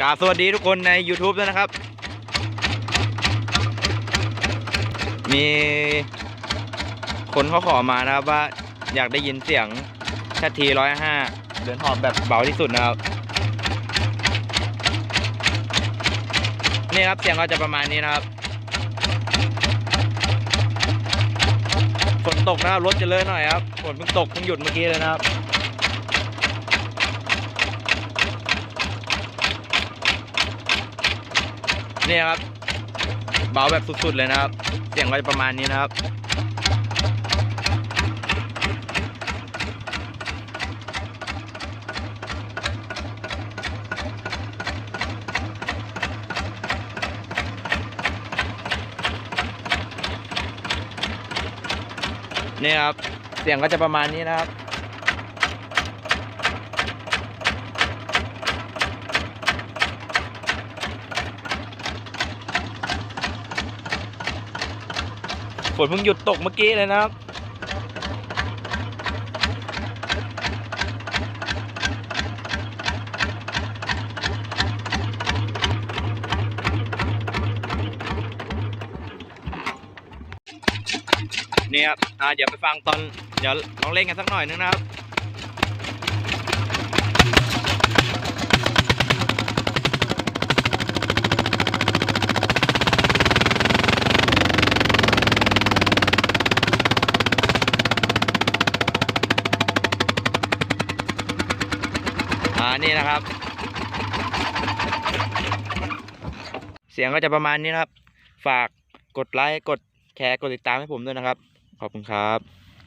กราบสวัสดีทุกคนใน YouTube ด้วยนะครับ มีคนเขาขอมานะครับว่าอยากได้ยินเสียงแค่ทีร้อยห้าเดินหอบแบบเบาที่สุดนะครับ นี่ครับเสียงก็จะประมาณนี้นะครับฝนตกนะครับรถจะเลอะหน่อยครับฝนเพิ่งตกเพิ่งหยุดเมื่อกี้เลยนะครับ นี่ครับ เบาแบบสุดๆเลยนะครับ เสียงก็จะประมาณนี้นะครับนี่ครับ เสียงก็จะประมาณนี้นะครับ ฝนเพิ่งหยุดตกเมื่อกี้เลยนะครับ นี่ครับอ่าเดี๋ยวไปฟังตอน เดี๋ยวลองเล่นกันสักหน่อยนึงนะครับ อ่านี่นะครับ เสียงก็จะประมาณนี้นะครับ ฝากกดไลค์กดแชร์กดติดตามให้ผมด้วยนะครับ ขอบคุณครับ